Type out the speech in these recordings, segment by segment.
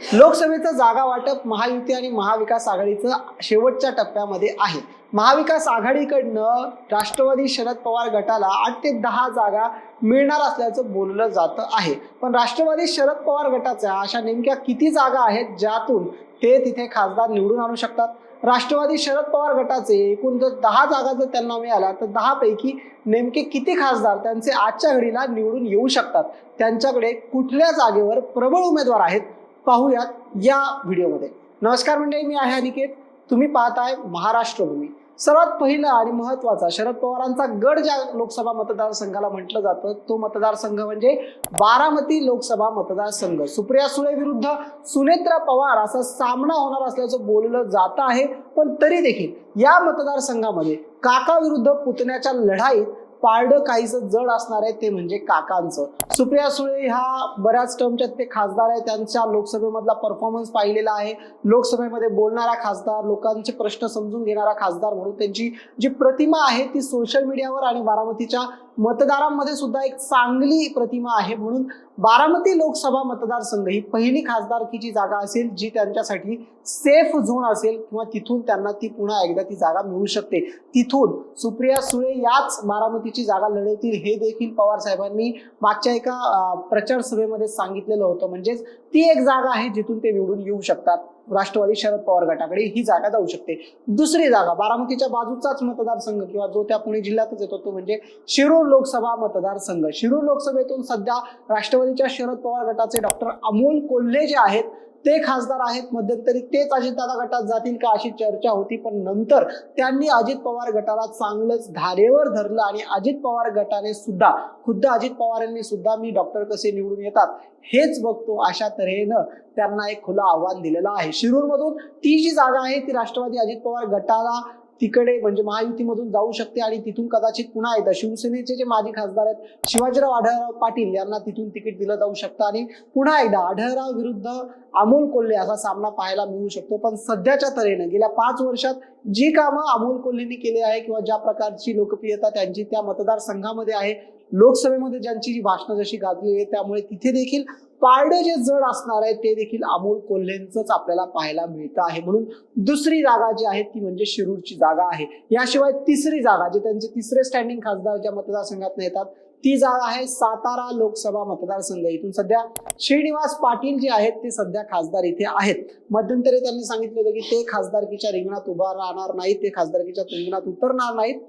लोकसभेचं जागा वाटप महायुती आणि महाविकास आघाडीचं शेवटच्या टप्प्यामध्ये आहे. महाविकास आघाडीकडनं राष्ट्रवादी शरद पवार गटाला आठ ते दहा जागा मिळणार असल्याचं बोललं जातं आहे. पण राष्ट्रवादी शरद पवार गटाच्या अशा नेमक्या किती जागा आहेत ज्यातून ते तिथे खासदार निवडून आणू शकतात? राष्ट्रवादी शरद पवार गटाचे एकूण जर दहा जागा जर त्यांना मिळाल्या तर दहापैकी नेमके किती खासदार त्यांचे आजच्या घडीला निवडून येऊ शकतात? त्यांच्याकडे कुठल्या जागेवर प्रबळ उमेदवार आहेत? पाहूयात या व्हिडिओमध्ये. नमस्कार मंडळी मी आहे अनिकेत. तुम्ही पाहताय महाराष्ट्र भूमी सर्वात पहिला आणि महत्त्वाचा शरद पवारांचा गड ज्या लोकसभा मतदारसंघाला म्हटलं जातं तो मतदारसंघ म्हणजे बारामती लोकसभा मतदारसंघ. सुप्रिया सुळे विरुद्ध सुनेत्रा पवार असा सामना होणार असल्याचं बोललं जात आहे. पण तरी देखील या मतदारसंघामध्ये काका विरुद्ध पुतण्याच्या लढाईत पारडं काहीसं जड असणार आहे ते म्हणजे काकांचं. सुप्रिया सुळे ह्या बऱ्याच टर्मच्या ते खासदार आहे. त्यांच्या लोकसभेमधला परफॉर्मन्स पाहिलेला आहे. लोकसभेमध्ये बोलणारा खासदार लोकांचे प्रश्न समजून घेणारा खासदार म्हणून त्यांची जी प्रतिमा आहे ती सोशल मीडियावर आणि बारामतीच्या मतदारांमध्ये सुद्धा एक चांगली प्रतिमा आहे म्हणून बारामती लोकसभा मतदारसंघ ही पहिली खासदारकीची जागा असेल जी त्यांच्यासाठी सेफ झोन असेल किंवा तिथून त्यांना ती पुन्हा एकदा ती जागा मिळू शकते. तिथून सुप्रिया सुळे याच बारामतीची जागा लढवतील हे देखील पवार साहेबांनी मागच्या एका प्रचार सभेमध्ये सांगितलेलं होतं. म्हणजेच ती एक जागा आहे जिथून ते निवडून येऊ शकतात. राष्ट्रवादी शरद पवार गटाकडे ही जागा जाऊ शकते. दुसरी जागा बारामतीच्या बाजूचाच मतदारसंघ किंवा जो त्या पुणे जिल्ह्यातच येतो तो म्हणजे शिरूर लोकसभा मतदारसंघ. शिरूर लोकसभेतून सध्या राष्ट्रवादीच्या शरद पवार गटाचे डॉक्टर अमोल कोल्हे जे आहेत ते खासदार आहेत मध्यंतरी तेच अजितदादा गटात जातील का अशी चर्चा होती. पण नंतर त्यांनी अजित पवार गटाला चांगलंच धारेवर धरलं आणि अजित पवार गटाने सुद्धा खुद्द अजित पवारांनी सुद्धा मी डॉक्टर कसे निवडून येतात हेच बघतो अशा तऱ्हेनं त्यांना एक खुलं आव्हान दिलेलं आहे. शिरूरमधून ती जी जागा आहे ती राष्ट्रवादी अजित पवार गटाला तिकडे म्हणजे महायुतीमधून जाऊ शकते आणि तिथून कदाचित पुन्हा एकदा शिवसेनेचे जे माजी खासदार आहेत शिवाजीराव आढळराव पाटील यांना तिथून तिकीट दिलं जाऊ शकतं आणि पुन्हा एकदा आढळराव विरुद्ध अमोल कोल्हे असा सामना पाहायला मिळू शकतो. पण सध्याच्या तऱ्हेनं गेल्या पाच वर्षात जी कामं अमोल कोल्हेंनी केली आहे किंवा ज्या प्रकारची लोकप्रियता त्यांची त्या मतदारसंघामध्ये आहे लोकसभेमध्ये ज्यांची जी भाषणं जशी गाजली आहे त्यामुळे तिथे देखील पारडं जे जड असणार आहे ते देखील अमोल कोल्हेंचंच आपल्याला पाहायला मिळतं आहे. म्हणून दुसरी जागा जी आहे ती म्हणजे शिरूरची जागा आहे. याशिवाय तिसरी जागा जे त्यांचे तिसरे स्टँडिंग खासदार ज्या मतदारसंघात येतात ती जागा आहे सातारा लोकसभा मतदारसंघ. इथून सध्या श्रीनिवास पाटील जे आहेत ते सध्या खासदार इथे आहेत. मध्यंतरी त्यांनी सांगितलं होतं की ते खासदारकीच्या रिंगणात उभा राहणार नाहीत ते खासदारकीच्या रिंगणात उतरणार नाहीत.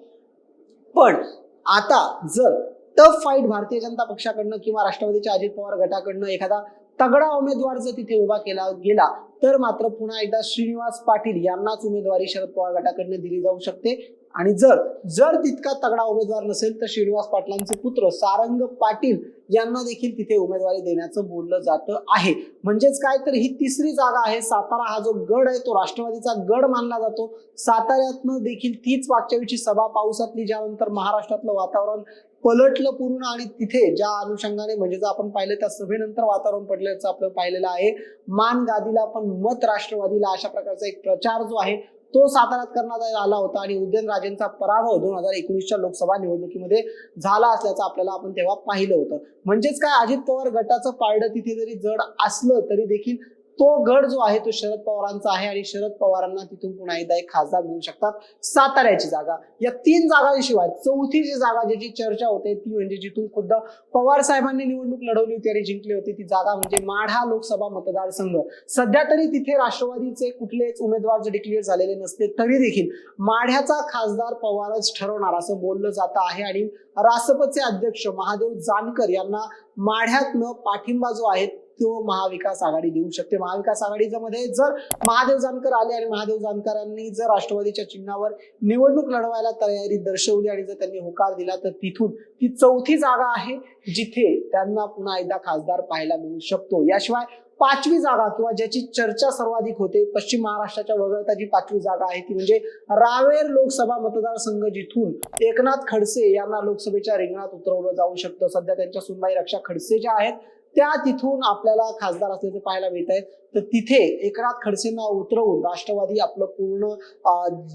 पण आता जर टफ फाईट भारतीय जनता पक्षाकडनं किंवा राष्ट्रवादीच्या अजित पवार गटाकडनं एखादा तगडा उमेदवार जर तिथे उभा केला गेला तर मात्र पुन्हा एकदा श्रीनिवास पाटील यांनाच उमेदवारी शरद पवार गटाकडनं दिली जाऊ शकते. आणि जर जर तितका तगडा उमेदवार नसेल तर श्रीनिवास पाटलांचे पुत्र सारंग पाटील यांना देखील तिथे उमेदवारी देण्याचं बोललं जातं आहे. म्हणजेच काय तर ही तिसरी जागा आहे. सातारा हा जो गड आहे तो राष्ट्रवादीचा गड मानला जातो. साताऱ्यातनं देखील तीच मागच्या सभा पावसातली ज्यानंतर महाराष्ट्रातलं वातावरण पलटलं पूर्ण आणि तिथे ज्या अनुषंगाने म्हणजे जर आपण पाहिलं त्या सभेनंतर वातावरण पडल्याचं आपलं पाहिलेलं आहे. मान गादीला पण मत राष्ट्रवादीला अशा प्रकारचा एक प्रचार जो आहे तो साताऱ्यात करण्यात आला होता आणि उदयनराजेंचा पराभव दोन हजार एकोणीसच्या लोकसभा निवडणुकीमध्ये झाला असल्याचं आपल्याला आपण तेव्हा पाहिलं होतं. म्हणजेच काय? अजित पवार गटाचं पारडं तिथे जरी जड असलं तरी देखील तो गड जो आहे तो शरद पवारांचा आहे आणि शरद पवारांना तिथून पुन्हा एकदा एक खासदार मिळू शकतात. साताऱ्याची जागा. या तीन जागांशिवाय चौथी जी जागा ज्याची चर्चा होते ती म्हणजे जिथून खुद्द पवार साहेबांनी निवडणूक लढवली होती आणि जिंकली होती ती जागा म्हणजे माढा लोकसभा मतदारसंघ. सध्या तरी तिथे राष्ट्रवादीचे कुठलेच उमेदवार जे डिक्लेअर झालेले नसते तरी देखील माढ्याचा खासदार पवारच ठरवणार असं बोललं जात आहे. आणि रासपचे अध्यक्ष महादेव जानकर यांना माढ्यातनं पाठिंबा जो आहे तो महाविकास आघाडी देऊ शकते. महाविकास आघाडीच्या मध्ये जर महादेव जानकर आले आणि महादेव जानकरांनी जर राष्ट्रवादीच्या चिन्हावर निवडणूक लढवायला तयारी दर्शवली आणि जर त्यांनी होकार दिला तर तिथून ती चौथी जागा आहे जिथे त्यांना पुन्हा एकदा खासदार पाहायला मिळू शकतो. याशिवाय पाचवी जागा किंवा ज्याची चर्चा सर्वाधिक होते पश्चिम महाराष्ट्राच्या वगळता जी पाचवी जागा आहे ती म्हणजे रावेर लोकसभा मतदारसंघ जिथून एकनाथ खडसे यांना लोकसभेच्या रिंगणात उतरवलं जाऊ शकतं. सध्या त्यांच्या सुनबाई रक्षा खडसे ज्या आहेत त्या तिथून आपल्याला खासदार असल्याचं पाहायला मिळत आहे तर तिथे एकनाथ खडसेंना उतरवून राष्ट्रवादी आपलं पूर्ण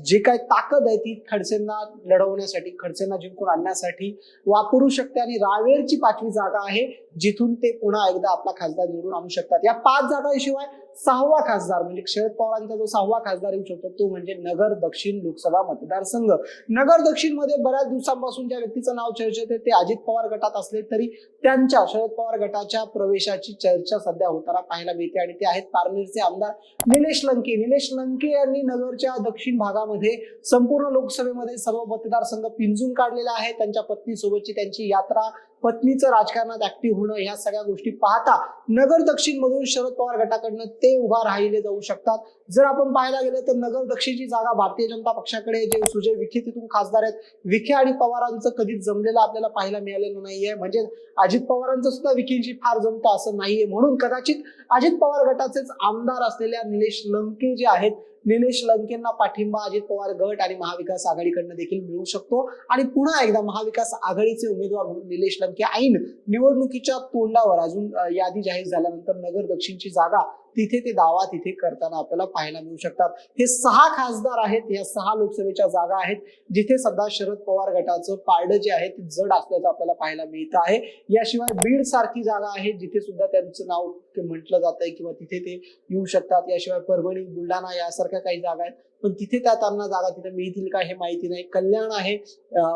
जे काय ताकद आहे ती खडसेंना लढवण्यासाठी खडसेंना जिंकून आणण्यासाठी वापरू शकते आणि रावेरची पाचवी जागा आहे जिथून ते पुन्हा एकदा आपला खासदार निवडून आणू शकतात. या पाच जागांशिवाय सहावा खासदार म्हणजे शरद पवारांचा जो सहावा खासदार येऊ शकतो तो म्हणजे नगर दक्षिण लोकसभा मतदारसंघ. नगर दक्षिणमध्ये बऱ्याच दिवसांपासून ज्या व्यक्तीचं नाव चर्चेत आहे ते अजित पवार गटात असले तरी त्यांच्या शरद पवार गटाच्या प्रवेशाची चर्चा सध्या होताना पाहायला मिळते. आणि ते आहेत पारनेरचे आमदार निलेश लंके. निलेश लंके यांनी नगरच्या दक्षिण भागामध्ये संपूर्ण लोकसभेमध्ये सर्व मतदारसंघ पिंजून काढलेला आहे त्यांच्या पत्नीसोबतची त्यांची यात्रा पत्नीचं राजकारणात ऍक्टिव्ह होणं ह्या सगळ्या गोष्टी पाहता नगर दक्षिण मधून शरद पवार गटाकडनं ते उभा राहिले जाऊ शकतात. जर आपण पाहायला गेलं तर नगर दक्षिणची जागा भारतीय जनता पक्षाकडे जे सुजय विखे तिथून खासदार आहेत. विखे आणि पवारांचं कधीच जमलेलं आपल्याला पाहायला मिळालेलं नाहीये. म्हणजे अजित पवारांचं सुद्धा विखेंची फार जमतं असं नाहीये. म्हणून कदाचित अजित पवार गटाचेच आमदार असलेल्या निलेश लंके जे आहेत निलेश लंकेंना पाठिंबा अजित पवार गट आणि महाविकास आघाडीकडनं देखील मिळू शकतो. आणि पुन्हा एकदा महाविकास आघाडीचे उमेदवार म्हणून निलेश लंके ऐन निवडणुकीच्या तोंडावर अजून यादी जाहीर झाल्यानंतर नगर दक्षिणची जागा तिथे ते दावा तिथे करताना आपल्याला पाहायला मिळू शकतात. हे सहा खासदार आहेत या सहा लोकसभेच्या जागा आहेत जिथे सध्या शरद पवार गटाचं पारडं जे आहे ते जड असल्याचं आपल्याला पाहायला मिळतं आहे. याशिवाय बीड सारखी जागा आहे जिथे सुद्धा त्यांचं नाव म्हटलं जात आहे किंवा तिथे ते येऊ शकतात. याशिवाय परभणी बुलढाणा यासारख्या काही जागा आहेत पण तिथे त्या त्यांना जागा तिथे मिळतील का हे माहिती नाही. कल्याण आहे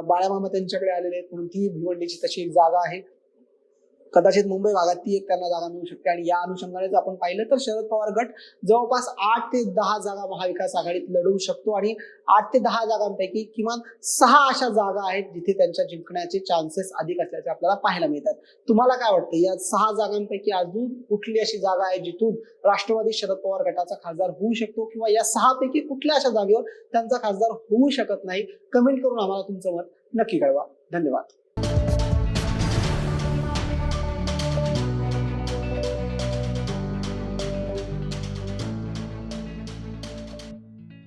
बाळामामा त्यांच्याकडे आलेले आहेत म्हणून ती भिवंडीची तशी एक जागा आहे. कदाचित मुंबई भागात ती एक त्यांना जागा मिळू शकते. आणि या अनुषंगाने जर आपण पाहिलं तर शरद पवार गट जवळपास आठ ते दहा जागा महाविकास आघाडीत लढवू शकतो. आणि आठ ते दहा जागांपैकी किमान सहा अशा जागा आहेत जिथे त्यांच्या जिंकण्याचे चान्सेस अधिक असल्याचे आपल्याला पाहायला मिळतात. तुम्हाला काय वाटतं? या सहा जागांपैकी अजून कुठली अशी जागा आहे जिथून राष्ट्रवादी शरद पवार गटाचा खासदार होऊ शकतो? किंवा या सहा पैकी कुठल्या अशा जागेवर त्यांचा खासदार होऊ शकत नाही? कमेंट करून आम्हाला तुमचं मत नक्की कळवा. धन्यवाद.